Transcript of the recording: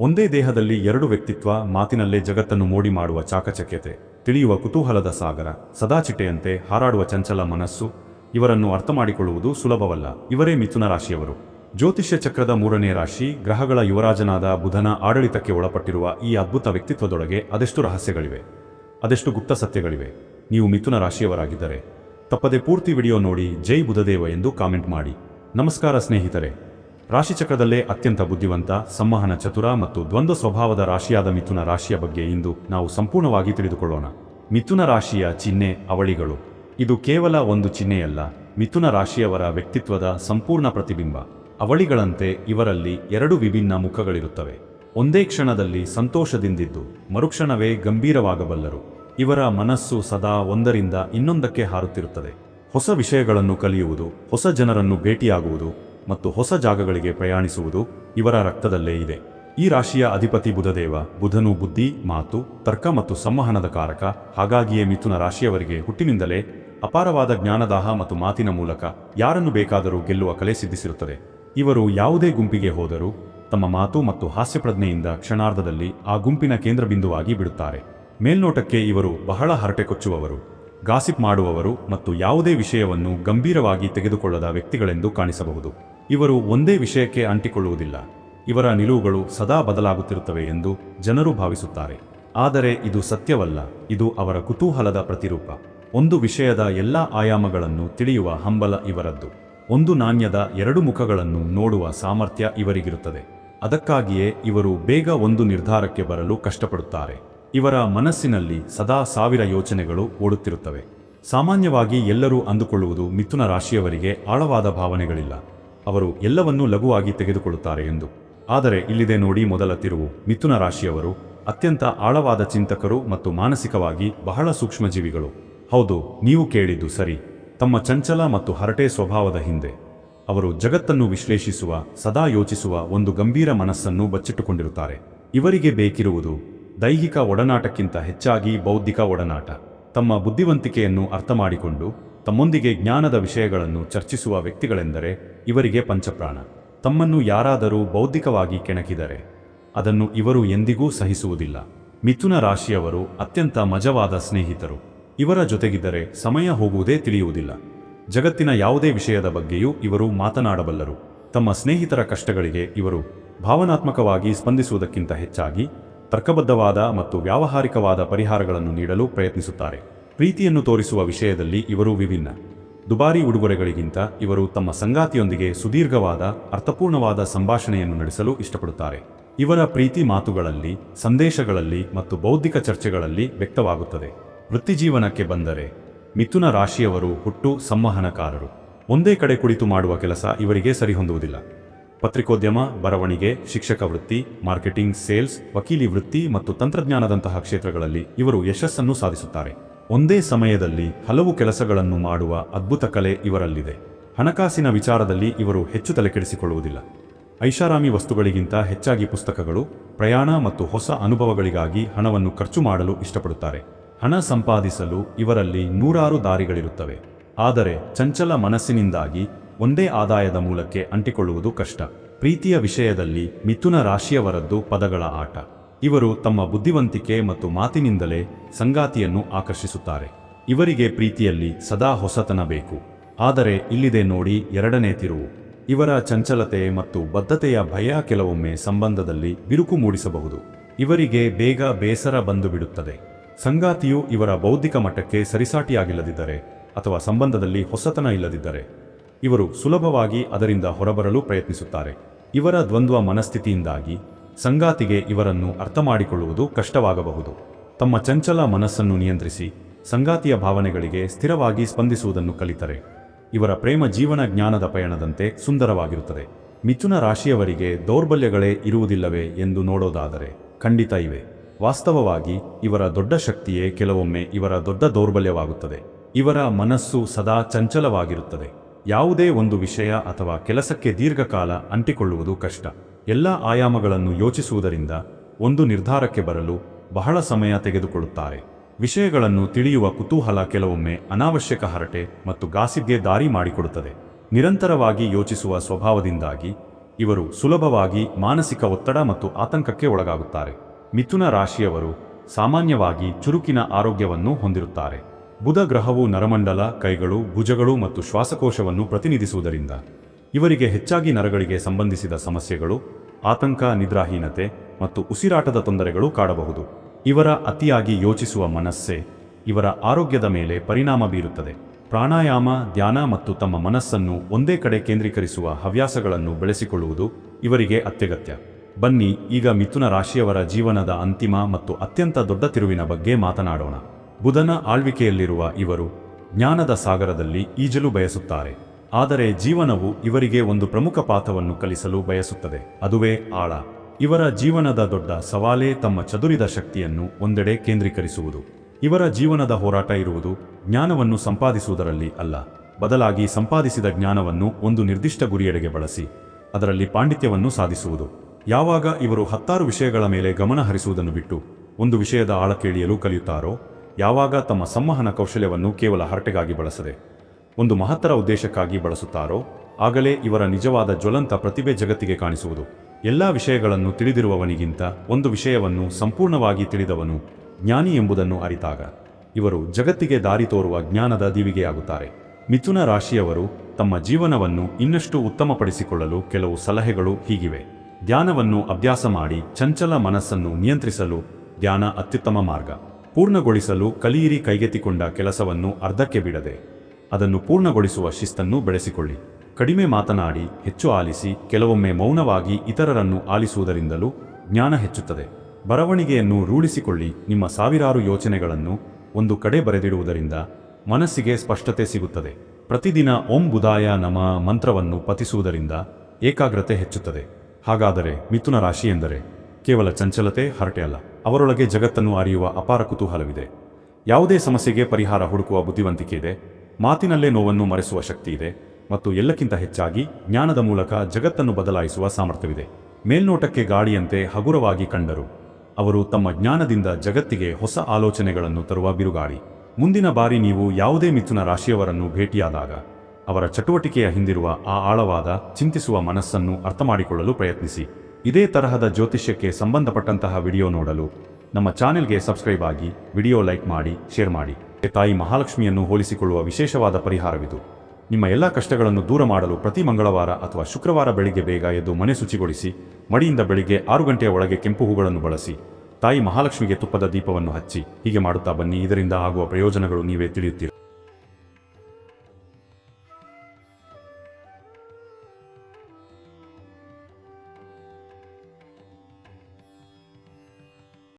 ಒಂದೇ ದೇಹದಲ್ಲಿ ಎರಡು ವ್ಯಕ್ತಿತ್ವ, ಮಾತಿನಲ್ಲೇ ಜಗತ್ತನ್ನು ಮೋಡಿ ಮಾಡುವ ಚಾಕಚಕ್ಯತೆ, ತಿಳಿಯುವ ಕುತೂಹಲದ ಸಾಗರ, ಸದಾ ಚಿಟ್ಟೆಯಂತೆ ಹಾರಾಡುವ ಚಂಚಲ ಮನಸ್ಸು, ಇವರನ್ನು ಅರ್ಥ ಮಾಡಿಕೊಳ್ಳುವುದು ಸುಲಭವಲ್ಲ. ಇವರೇ ಮಿಥುನ ರಾಶಿಯವರು. ಜ್ಯೋತಿಷ್ಯ ಚಕ್ರದ ಮೂರನೇ ರಾಶಿ, ಗ್ರಹಗಳ ಯುವರಾಜನಾದ ಬುಧನ ಆಡಳಿತಕ್ಕೆ ಒಳಪಟ್ಟಿರುವ ಈ ಅದ್ಭುತ ವ್ಯಕ್ತಿತ್ವದೊಳಗೆ ಅದೆಷ್ಟು ರಹಸ್ಯಗಳಿವೆ? ಅದೆಷ್ಟು ಗುಪ್ತ ಸತ್ಯಗಳಿವೆ? ನೀವು ಮಿಥುನ ರಾಶಿಯವರಾಗಿದ್ದರೆ, ತಪ್ಪದೆ ಪೂರ್ತಿ ವಿಡಿಯೋ ನೋಡಿ ಜೈ ಬುಧದೇವ ಎಂದು ಕಾಮೆಂಟ್ ಮಾಡಿ. ನಮಸ್ಕಾರ ಸ್ನೇಹಿತರೆ. ರಾಶಿಚಕ್ರದಲ್ಲೇ ಅತ್ಯಂತ ಬುದ್ಧಿವಂತ, ಸಂವಹನ ಚತುರ ಮತ್ತು ದ್ವಂದ್ವ ಸ್ವಭಾವದ ರಾಶಿಯಾದ ಮಿಥುನ ರಾಶಿಯ ಬಗ್ಗೆ ಇಂದು ನಾವು ಸಂಪೂರ್ಣವಾಗಿ ತಿಳಿದುಕೊಳ್ಳೋಣ. ಮಿಥುನ ರಾಶಿಯ ಚಿಹ್ನೆ ಅವಳಿಗಳು. ಇದು ಕೇವಲ ಒಂದು ಚಿಹ್ನೆಯಲ್ಲ, ಮಿಥುನ ರಾಶಿಯವರ ವ್ಯಕ್ತಿತ್ವದ ಸಂಪೂರ್ಣ ಪ್ರತಿಬಿಂಬ. ಅವಳಿಗಳಂತೆ ಇವರಲ್ಲಿ ಎರಡು ವಿಭಿನ್ನ ಮುಖಗಳಿರುತ್ತವೆ. ಒಂದೇ ಕ್ಷಣದಲ್ಲಿ ಸಂತೋಷದಿಂದಿದ್ದು, ಮರುಕ್ಷಣವೇ ಗಂಭೀರವಾಗಬಲ್ಲರು. ಇವರ ಮನಸ್ಸು ಸದಾ ಒಂದರಿಂದ ಇನ್ನೊಂದಕ್ಕೆ ಹಾರುತ್ತಿರುತ್ತದೆ. ಹೊಸ ವಿಷಯಗಳನ್ನು ಕಲಿಯುವುದು, ಹೊಸ ಜನರನ್ನು ಭೇಟಿಯಾಗುವುದು ಮತ್ತು ಹೊಸ ಜಾಗಗಳಿಗೆ ಪ್ರಯಾಣಿಸುವುದು ಇವರ ರಕ್ತದಲ್ಲೇ ಇದೆ. ಈ ರಾಶಿಯ ಅಧಿಪತಿ ಬುಧದೇವ ಬುಧನು ಬುದ್ಧಿ, ಮಾತು, ತರ್ಕ ಮತ್ತು ಸಂವಹನದ ಕಾರಕ, ಹಾಗಾಗಿಯೇ ಮಿಥುನ ರಾಶಿಯವರಿಗೆ ಹುಟ್ಟಿನಿಂದಲೇ ಅಪಾರವಾದ ಜ್ಞಾನದಾಹ ಮತ್ತು ಮಾತಿನ ಮೂಲಕ ಯಾರನ್ನು ಬೇಕಾದರೂ ಗೆಲ್ಲುವ ಕಲೆ ಸಿದ್ಧಿಸಿರುತ್ತದೆ. ಇವರು ಯಾವುದೇ ಗುಂಪಿಗೆ ಹೋದರೂ ತಮ್ಮ ಮಾತು ಮತ್ತು ಹಾಸ್ಯಪ್ರಜ್ಞೆಯಿಂದ ಕ್ಷಣಾರ್ಧದಲ್ಲಿ ಆ ಗುಂಪಿನ ಕೇಂದ್ರಬಿಂದುವಾಗಿ ಬಿಡುತ್ತಾರೆ. ಮೇಲ್ನೋಟಕ್ಕೆ ಇವರು ಬಹಳ ಹರಟೆ ಕೊಚ್ಚುವವರು. ಗಾಸಿಪ್ ಮಾಡುವವರು ಮತ್ತು ಯಾವುದೇ ವಿಷಯವನ್ನು ಗಂಭೀರವಾಗಿ ತೆಗೆದುಕೊಳ್ಳದ ವ್ಯಕ್ತಿಗಳೆಂದು ಕಾಣಿಸಬಹುದು. ಇವರು ಒಂದೇ ವಿಷಯಕ್ಕೆ ಅಂಟಿಕೊಳ್ಳುವುದಿಲ್ಲ. ಇವರ ನಿಲುವುಗಳು ಸದಾ ಬದಲಾಗುತ್ತಿರುತ್ತವೆ ಎಂದು ಜನರು ಭಾವಿಸುತ್ತಾರೆ. ಆದರೆ ಇದು ಸತ್ಯವಲ್ಲ, ಇದು ಅವರ ಕುತೂಹಲದ ಪ್ರತಿರೂಪ. ಒಂದು ವಿಷಯದ ಎಲ್ಲಾ ಆಯಾಮಗಳನ್ನು ತಿಳಿಯುವ ಹಂಬಲ ಇವರದ್ದು. ಒಂದು ನಾಣ್ಯದ ಎರಡು ಮುಖಗಳನ್ನು ನೋಡುವ ಸಾಮರ್ಥ್ಯ ಇವರಿಗಿರುತ್ತದೆ. ಅದಕ್ಕಾಗಿಯೇ ಇವರು ಬೇಗ ಒಂದು ನಿರ್ಧಾರಕ್ಕೆ ಬರಲು ಕಷ್ಟಪಡುತ್ತಾರೆ. ಇವರ ಮನಸ್ಸಿನಲ್ಲಿ ಸದಾ ಸಾವಿರ ಯೋಚನೆಗಳು ಓಡುತ್ತಿರುತ್ತವೆ. ಸಾಮಾನ್ಯವಾಗಿ ಎಲ್ಲರೂ ಅಂದುಕೊಳ್ಳುವುದು ಮಿಥುನ ರಾಶಿಯವರಿಗೆ ಆಳವಾದ ಭಾವನೆಗಳಿಲ್ಲ. ಅವರು ಎಲ್ಲವನ್ನೂ ಲಘುವಾಗಿ ತೆಗೆದುಕೊಳ್ಳುತ್ತಾರೆ ಎಂದು. ಆದರೆ ಇಲ್ಲಿದೆ ನೋಡಿ ಮೊದಲ ತಿರುವು. ಮಿಥುನ ರಾಶಿಯವರು ಅತ್ಯಂತ ಆಳವಾದ ಚಿಂತಕರು ಮತ್ತು ಮಾನಸಿಕವಾಗಿ ಬಹಳ ಸೂಕ್ಷ್ಮಜೀವಿಗಳು. ಹೌದು, ನೀವು ಕೇಳಿದ್ದು ಸರಿ. ತಮ್ಮ ಚಂಚಲ ಮತ್ತು ಹರಟೆ ಸ್ವಭಾವದ ಹಿಂದೆ. ಅವರು ಜಗತ್ತನ್ನು ವಿಶ್ಲೇಷಿಸುವ, ಸದಾ ಯೋಚಿಸುವ ಒಂದು ಗಂಭೀರ ಮನಸ್ಸನ್ನು ಬಚ್ಚಿಟ್ಟುಕೊಂಡಿರುತ್ತಾರೆ. ಇವರಿಗೆ ಬೇಕಿರುವುದು ದೈಹಿಕ ಒಡನಾಟಕ್ಕಿಂತ ಹೆಚ್ಚಾಗಿ ಬೌದ್ಧಿಕ ಒಡನಾಟ. ತಮ್ಮ ಬುದ್ಧಿವಂತಿಕೆಯನ್ನು ಅರ್ಥ ಮಾಡಿಕೊಂಡು ತಮ್ಮೊಂದಿಗೆ ಜ್ಞಾನದ ವಿಷಯಗಳನ್ನು ಚರ್ಚಿಸುವ ವ್ಯಕ್ತಿಗಳೆಂದರೆ ಇವರಿಗೆ ಪಂಚಪ್ರಾಣ. ತಮ್ಮನ್ನು ಯಾರಾದರೂ ಬೌದ್ಧಿಕವಾಗಿ ಕೆಣಕಿದರೆ, ಅದನ್ನು ಇವರು ಎಂದಿಗೂ ಸಹಿಸುವುದಿಲ್ಲ. ಮಿಥುನ ರಾಶಿಯವರು ಅತ್ಯಂತ ಮಜವಾದ ಸ್ನೇಹಿತರು. ಇವರ ಜೊತೆಗಿದ್ದರೆ ಸಮಯ ಹೋಗುವುದೇ ತಿಳಿಯುವುದಿಲ್ಲ. ಜಗತ್ತಿನ ಯಾವುದೇ ವಿಷಯದ ಬಗ್ಗೆಯೂ ಇವರು ಮಾತನಾಡಬಲ್ಲರು. ತಮ್ಮ ಸ್ನೇಹಿತರ ಕಷ್ಟಗಳಿಗೆ ಇವರು ಭಾವನಾತ್ಮಕವಾಗಿ ಸ್ಪಂದಿಸುವುದಕ್ಕಿಂತ ಹೆಚ್ಚಾಗಿ ತರ್ಕಬದ್ಧವಾದ ಮತ್ತು ವ್ಯಾವಹಾರಿಕವಾದ ಪರಿಹಾರಗಳನ್ನು ನೀಡಲು ಪ್ರಯತ್ನಿಸುತ್ತಾರೆ. ಪ್ರೀತಿಯನ್ನು ತೋರಿಸುವ ವಿಷಯದಲ್ಲಿ ಇವರು ವಿಭಿನ್ನ. ದುಬಾರಿ ಉಡುಗೊರೆಗಳಿಗಿಂತ ಇವರು ತಮ್ಮ ಸಂಗಾತಿಯೊಂದಿಗೆ ಸುದೀರ್ಘವಾದ, ಅರ್ಥಪೂರ್ಣವಾದ ಸಂಭಾಷಣೆಯನ್ನು ನಡೆಸಲು ಇಷ್ಟಪಡುತ್ತಾರೆ. ಇವರ ಪ್ರೀತಿ ಮಾತುಗಳಲ್ಲಿ, ಸಂದೇಶಗಳಲ್ಲಿ ಮತ್ತು ಬೌದ್ಧಿಕ ಚರ್ಚೆಗಳಲ್ಲಿ ವ್ಯಕ್ತವಾಗುತ್ತದೆ. ವೃತ್ತಿಜೀವನಕ್ಕೆ ಬಂದರೆ, ಮಿಥುನ ರಾಶಿಯವರು ಹುಟ್ಟು ಸಂವಹನಕಾರರು. ಒಂದೇ ಕಡೆ ಕುಳಿತು ಮಾಡುವ ಕೆಲಸ ಇವರಿಗೆ ಸರಿಹೊಂದುವುದಿಲ್ಲ. ಪತ್ರಿಕೋದ್ಯಮ, ಬರವಣಿಗೆ, ಶಿಕ್ಷಕ ವೃತ್ತಿ, ಮಾರ್ಕೆಟಿಂಗ್, ಸೇಲ್ಸ್, ವಕೀಲಿ ವೃತ್ತಿ ಮತ್ತು ತಂತ್ರಜ್ಞಾನದಂತಹ ಕ್ಷೇತ್ರಗಳಲ್ಲಿ ಇವರು ಯಶಸ್ಸನ್ನು ಸಾಧಿಸುತ್ತಾರೆ. ಒಂದೇ ಸಮಯದಲ್ಲಿ ಹಲವು ಕೆಲಸಗಳನ್ನು ಮಾಡುವ ಅದ್ಭುತ ಕಲೆ ಇವರಲ್ಲಿದೆ. ಹಣಕಾಸಿನ ವಿಚಾರದಲ್ಲಿ ಇವರು ಹೆಚ್ಚು ತಲೆಕೆಡಿಸಿಕೊಳ್ಳುವುದಿಲ್ಲ. ಐಷಾರಾಮಿ ವಸ್ತುಗಳಿಗಿಂತ ಹೆಚ್ಚಾಗಿ ಪುಸ್ತಕಗಳು, ಪ್ರಯಾಣ ಮತ್ತು ಹೊಸ ಅನುಭವಗಳಿಗಾಗಿ ಹಣವನ್ನು ಖರ್ಚು ಮಾಡಲು ಇಷ್ಟಪಡುತ್ತಾರೆ. ಹಣ ಸಂಪಾದಿಸಲು ಇವರಲ್ಲಿ ನೂರಾರು ದಾರಿಗಳಿರುತ್ತವೆ. ಆದರೆ ಚಂಚಲ ಮನಸ್ಸಿನಿಂದಾಗಿ ಒಂದೇ ಆದಾಯದ ಮೂಲಕ್ಕೆ ಅಂಟಿಕೊಳ್ಳುವುದು ಕಷ್ಟ. ಪ್ರೀತಿಯ ವಿಷಯದಲ್ಲಿ ಮಿಥುನ ರಾಶಿಯವರದ್ದು ಪದಗಳ ಆಟ. ಇವರು ತಮ್ಮ ಬುದ್ಧಿವಂತಿಕೆ ಮತ್ತು ಮಾತಿನಿಂದಲೇ ಸಂಗಾತಿಯನ್ನು ಆಕರ್ಷಿಸುತ್ತಾರೆ. ಇವರಿಗೆ ಪ್ರೀತಿಯಲ್ಲಿ ಸದಾ ಹೊಸತನ ಬೇಕು. ಆದರೆ ಇಲ್ಲಿದೆ ನೋಡಿ ಎರಡನೇ ತಿರುವು. ಇವರ ಚಂಚಲತೆ ಮತ್ತು ಬದ್ಧತೆಯ ಭಯ ಕೆಲವೊಮ್ಮೆ ಸಂಬಂಧದಲ್ಲಿ ಬಿರುಕು ಮೂಡಿಸಬಹುದು. ಇವರಿಗೆ ಬೇಗ ಬೇಸರ ಬಂದು ಬಿಡುತ್ತದೆ ಸಂಗಾತಿಯು ಇವರ ಬೌದ್ಧಿಕ ಮಟ್ಟಕ್ಕೆ ಸರಿಸಾಟಿಯಾಗಿಲ್ಲದಿದ್ದರೆ ಅಥವಾ ಸಂಬಂಧದಲ್ಲಿ ಹೊಸತನ ಇಲ್ಲದಿದ್ದರೆ. ಇವರು ಸುಲಭವಾಗಿ ಅದರಿಂದ ಹೊರಬರಲು ಪ್ರಯತ್ನಿಸುತ್ತಾರೆ. ಇವರ ದ್ವಂದ್ವ ಮನಸ್ಥಿತಿಯಿಂದಾಗಿ ಸಂಗಾತಿಗೆ ಇವರನ್ನು ಅರ್ಥ ಮಾಡಿಕೊಳ್ಳುವುದು ಕಷ್ಟವಾಗಬಹುದು. ತಮ್ಮ ಚಂಚಲ ಮನಸ್ಸನ್ನು ನಿಯಂತ್ರಿಸಿ ಸಂಗಾತಿಯ ಭಾವನೆಗಳಿಗೆ ಸ್ಥಿರವಾಗಿ ಸ್ಪಂದಿಸುವುದನ್ನು ಕಲಿತರೆ. ಇವರ ಪ್ರೇಮ ಜೀವನ ಜ್ಞಾನದ ಪಯಣದಂತೆ ಸುಂದರವಾಗಿರುತ್ತದೆ. ಮಿಥುನ ರಾಶಿಯವರಿಗೆ ದೌರ್ಬಲ್ಯಗಳೇ ಇರುವುದಿಲ್ಲವೇ ಎಂದು ನೋಡೋದಾದರೆ ಖಂಡಿತ ಇವೆ. ವಾಸ್ತವವಾಗಿ ಇವರ ದೊಡ್ಡ ಶಕ್ತಿಯೇ ಕೆಲವೊಮ್ಮೆ ಇವರ ದೊಡ್ಡ ದೌರ್ಬಲ್ಯವಾಗುತ್ತದೆ. ಇವರ ಮನಸ್ಸು ಸದಾ ಚಂಚಲವಾಗಿರುತ್ತದೆ. ಯಾವುದೇ ಒಂದು ವಿಷಯ ಅಥವಾ ಕೆಲಸಕ್ಕೆ ದೀರ್ಘಕಾಲ ಅಂಟಿಕೊಳ್ಳುವುದು ಕಷ್ಟ. ಎಲ್ಲ ಆಯಾಮಗಳನ್ನು ಯೋಚಿಸುವುದರಿಂದ ಒಂದು ನಿರ್ಧಾರಕ್ಕೆ ಬರಲು ಬಹಳ ಸಮಯ ತೆಗೆದುಕೊಳ್ಳುತ್ತಾರೆ. ವಿಷಯಗಳನ್ನು ತಿಳಿಯುವ ಕುತೂಹಲ ಕೆಲವೊಮ್ಮೆ ಅನಾವಶ್ಯಕ ಹರಟೆ ಮತ್ತು ಗಾಸಿಗೆ ದಾರಿ ಮಾಡಿಕೊಡುತ್ತದೆ. ನಿರಂತರವಾಗಿ ಯೋಚಿಸುವ ಸ್ವಭಾವದಿಂದಾಗಿ ಇವರು ಸುಲಭವಾಗಿ ಮಾನಸಿಕ ಒತ್ತಡ ಮತ್ತು ಆತಂಕಕ್ಕೆ ಒಳಗಾಗುತ್ತಾರೆ. ಮಿಥುನ ರಾಶಿಯವರು ಸಾಮಾನ್ಯವಾಗಿ ಚುರುಕಿನ ಆರೋಗ್ಯವನ್ನು ಹೊಂದಿರುತ್ತಾರೆ. ಬುಧ ಗ್ರಹವು ನರಮಂಡಲ, ಕೈಗಳು, ಭುಜಗಳು ಮತ್ತು ಶ್ವಾಸಕೋಶವನ್ನು ಪ್ರತಿನಿಧಿಸುವುದರಿಂದ ಇವರಿಗೆ ಹೆಚ್ಚಾಗಿ ನರಗಳಿಗೆ ಸಂಬಂಧಿಸಿದ ಸಮಸ್ಯೆಗಳು, ಆತಂಕ, ನಿದ್ರಾಹೀನತೆ ಮತ್ತು ಉಸಿರಾಟದ ತೊಂದರೆಗಳು ಕಾಡಬಹುದು. ಇವರ ಅತಿಯಾಗಿ ಯೋಚಿಸುವ ಮನಸ್ಸೇ ಇವರ ಆರೋಗ್ಯದ ಮೇಲೆ ಪರಿಣಾಮ ಬೀರುತ್ತದೆ. ಪ್ರಾಣಾಯಾಮ, ಧ್ಯಾನ ಮತ್ತು ತಮ್ಮ ಮನಸ್ಸನ್ನು ಒಂದೇ ಕಡೆ ಕೇಂದ್ರೀಕರಿಸುವ ಹವ್ಯಾಸಗಳನ್ನು ಬೆಳೆಸಿಕೊಳ್ಳುವುದು ಇವರಿಗೆ ಅತ್ಯಗತ್ಯ. ಬನ್ನಿ, ಈಗ ಮಿಥುನ ರಾಶಿಯವರ ಜೀವನದ ಅಂತಿಮ ಮತ್ತು ಅತ್ಯಂತ ದೊಡ್ಡ ತಿರುವಿನ ಬಗ್ಗೆ ಮಾತನಾಡೋಣ. ಬುಧನ ಆಳ್ವಿಕೆಯಲ್ಲಿರುವ ಇವರು ಜ್ಞಾನದ ಸಾಗರದಲ್ಲಿ ಈಜಲು ಬಯಸುತ್ತಾರೆ. ಆದರೆ ಜೀವನವು ಇವರಿಗೆ ಒಂದು ಪ್ರಮುಖ ಪಾಠವನ್ನು ಕಲಿಸಲು ಬಯಸುತ್ತದೆ. ಅದುವೇ ಆಳ. ಇವರ ಜೀವನದ ದೊಡ್ಡ ಸವಾಲೇ ತಮ್ಮ ಚದುರಿದ ಶಕ್ತಿಯನ್ನು ಒಂದೆಡೆ ಕೇಂದ್ರೀಕರಿಸುವುದು. ಇವರ ಜೀವನದ ಹೋರಾಟ ಇರುವುದು ಜ್ಞಾನವನ್ನು ಸಂಪಾದಿಸುವುದರಲ್ಲಿ ಅಲ್ಲ. ಬದಲಾಗಿ ಸಂಪಾದಿಸಿದ ಜ್ಞಾನವನ್ನು ಒಂದು ನಿರ್ದಿಷ್ಟ ಗುರಿಯೆಡೆಗೆ ಬಳಸಿ, ಅದರಲ್ಲಿ ಪಾಂಡಿತ್ಯವನ್ನು ಸಾಧಿಸುವುದು. ಯಾವಾಗ ಇವರು ಹತ್ತಾರು ವಿಷಯಗಳ ಮೇಲೆ ಗಮನ ಹರಿಸುವುದನ್ನು ಬಿಟ್ಟು ಒಂದು ವಿಷಯದ ಆಳಕ್ಕಿಳಿಯಲು ಕಲಿಯುತ್ತಾರೋ ಯಾವಾಗ ತಮ್ಮ ಸಂವಹನ ಕೌಶಲ್ಯವನ್ನು ಕೇವಲ ಹರಟೆಗಾಗಿ ಬಳಸದೆ, ಒಂದು ಮಹತ್ತರ ಉದ್ದೇಶಕ್ಕಾಗಿ ಬಳಸುತ್ತಾರೋ, ಆಗಲೇ ಇವರ ನಿಜವಾದ ಜ್ವಲಂತ ಪ್ರತಿಭೆ ಜಗತ್ತಿಗೆ ಕಾಣಿಸುವುದು. ಎಲ್ಲ ವಿಷಯಗಳನ್ನು ತಿಳಿದಿರುವವನಿಗಿಂತ ಒಂದು ವಿಷಯವನ್ನು ಸಂಪೂರ್ಣವಾಗಿ ತಿಳಿದವನು ಜ್ಞಾನಿ ಎಂಬುದನ್ನು ಅರಿತಾಗ. ಇವರು ಜಗತ್ತಿಗೆ ದಾರಿ ತೋರುವ ಜ್ಞಾನದ ದಿವಿಗೆಯಾಗುತ್ತಾರೆ. ಮಿಥುನ ರಾಶಿಯವರು ತಮ್ಮ ಜೀವನವನ್ನು ಇನ್ನಷ್ಟು ಉತ್ತಮಪಡಿಸಿಕೊಳ್ಳಲು ಕೆಲವು ಸಲಹೆಗಳು ಹೀಗಿವೆ. ಧ್ಯಾನವನ್ನು ಅಭ್ಯಾಸ ಮಾಡಿ ಚಂಚಲ ಮನಸ್ಸನ್ನು ನಿಯಂತ್ರಿಸಲು ಧ್ಯಾನ ಅತ್ಯುತ್ತಮ ಮಾರ್ಗ. ಪೂರ್ಣಗೊಳಿಸಲು ಕಲಿಯಿರಿ ಕೈಗೆತ್ತಿಕೊಂಡ ಕೆಲಸವನ್ನು ಅರ್ಧಕ್ಕೆ ಬಿಡದೆ, ಅದನ್ನು ಪೂರ್ಣಗೊಳಿಸುವ ಶಿಸ್ತನ್ನು ಬೆಳೆಸಿಕೊಳ್ಳಿ. ಕಡಿಮೆ ಮಾತನಾಡಿ, ಹೆಚ್ಚು ಆಲಿಸಿ, ಕೆಲವೊಮ್ಮೆ ಮೌನವಾಗಿ ಇತರರನ್ನು ಆಲಿಸುವುದರಿಂದಲೂ ಜ್ಞಾನ ಹೆಚ್ಚುತ್ತದೆ. ಬರವಣಿಗೆಯನ್ನು ರೂಢಿಸಿಕೊಳ್ಳಿ, ನಿಮ್ಮ ಸಾವಿರಾರು ಯೋಚನೆಗಳನ್ನು ಒಂದು ಕಡೆ ಬರೆದಿಡುವುದರಿಂದ ಮನಸ್ಸಿಗೆ ಸ್ಪಷ್ಟತೆ ಸಿಗುತ್ತದೆ. ಪ್ರತಿದಿನ ಓಂ ಬುಧಾಯ ನಮ ಮಂತ್ರವನ್ನು ಪತಿಸುವುದರಿಂದ ಏಕಾಗ್ರತೆ ಹೆಚ್ಚುತ್ತದೆ. ಹಾಗಾದರೆ ಮಿಥುನ ರಾಶಿ ಎಂದರೆ ಕೇವಲ ಚಂಚಲತೆ ಹರಟೆ ಅಲ್ಲ ಅವರೊಳಗೆ ಜಗತ್ತನ್ನು ಅರಿಯುವ ಅಪಾರ ಕುತೂಹಲವಿದೆ. ಯಾವುದೇ ಸಮಸ್ಯೆಗೆ ಪರಿಹಾರ ಹುಡುಕುವ ಬುದ್ಧಿವಂತಿಕೆ ಇದೆ ಮಾತಿನಲ್ಲೇ ನೋವನ್ನು ಮರೆಸುವ ಶಕ್ತಿ ಇದೆ ಮತ್ತು ಎಲ್ಲಕ್ಕಿಂತ ಹೆಚ್ಚಾಗಿ ಜ್ಞಾನದ ಮೂಲಕ ಜಗತ್ತನ್ನು ಬದಲಾಯಿಸುವ ಸಾಮರ್ಥ್ಯವಿದೆ. ಮೇಲ್ನೋಟಕ್ಕೆ ಗಾಳಿಯಂತೆ ಹಗುರವಾಗಿ ಕಂಡರು. ಅವರು ತಮ್ಮ ಜ್ಞಾನದಿಂದ ಜಗತ್ತಿಗೆ ಹೊಸ ಆಲೋಚನೆಗಳನ್ನು ತರುವ ಬಿರುಗಾಳಿ. ಮುಂದಿನ ಬಾರಿ ನೀವು ಯಾವುದೇ ಮಿಥುನ ರಾಶಿಯವರನ್ನು ಭೇಟಿಯಾದಾಗ, ಅವರ ಚಟುವಟಿಕೆಯ ಹಿಂದಿರುವ ಆ ಆಳವಾದ, ಚಿಂತಿಸುವ ಮನಸ್ಸನ್ನು ಅರ್ಥಮಾಡಿಕೊಳ್ಳಲು ಪ್ರಯತ್ನಿಸಿ. ಇದೇ ತರಹದ ಜ್ಯೋತಿಷ್ಯಕ್ಕೆ ಸಂಬಂಧಪಟ್ಟಂತಹ ವಿಡಿಯೋ ನೋಡಲು ನಮ್ಮ ಚಾನೆಲ್ಗೆ ಸಬ್ಸ್ಕ್ರೈಬ್ ಆಗಿ ವಿಡಿಯೋ ಲೈಕ್ ಮಾಡಿ, ಶೇರ್ ಮಾಡಿ. ತಾಯಿ ಮಹಾಲಕ್ಷ್ಮಿಯನ್ನು ಹೋಲಿಸಿಕೊಳ್ಳುವ ವಿಶೇಷವಾದ ಪರಿಹಾರವಿದು. ನಿಮ್ಮ ಎಲ್ಲ ಕಷ್ಟಗಳನ್ನು ದೂರ ಮಾಡಲು ಪ್ರತಿ ಮಂಗಳವಾರ ಅಥವಾ ಶುಕ್ರವಾರ ಬೆಳಿಗ್ಗೆ ಬೇಗ ಎದ್ದು ಮನೆ ಶುಚಿಗೊಳಿಸಿ, ಮಡಿಯಿಂದ ಬೆಳಿಗ್ಗೆ ಆರು ಗಂಟೆಯ ಒಳಗೆ ಕೆಂಪು ಹೂಗಳನ್ನು ಬಳಸಿ, ತಾಯಿ ಮಹಾಲಕ್ಷ್ಮಿಗೆ ತುಪ್ಪದ ದೀಪವನ್ನು ಹಚ್ಚಿ, ಹೀಗೆ ಮಾಡುತ್ತಾ ಬನ್ನಿ. ಇದರಿಂದ ಆಗುವ ಪ್ರಯೋಜನಗಳು ನೀವೇ ತಿಳಿಯುತ್ತೀರಿ.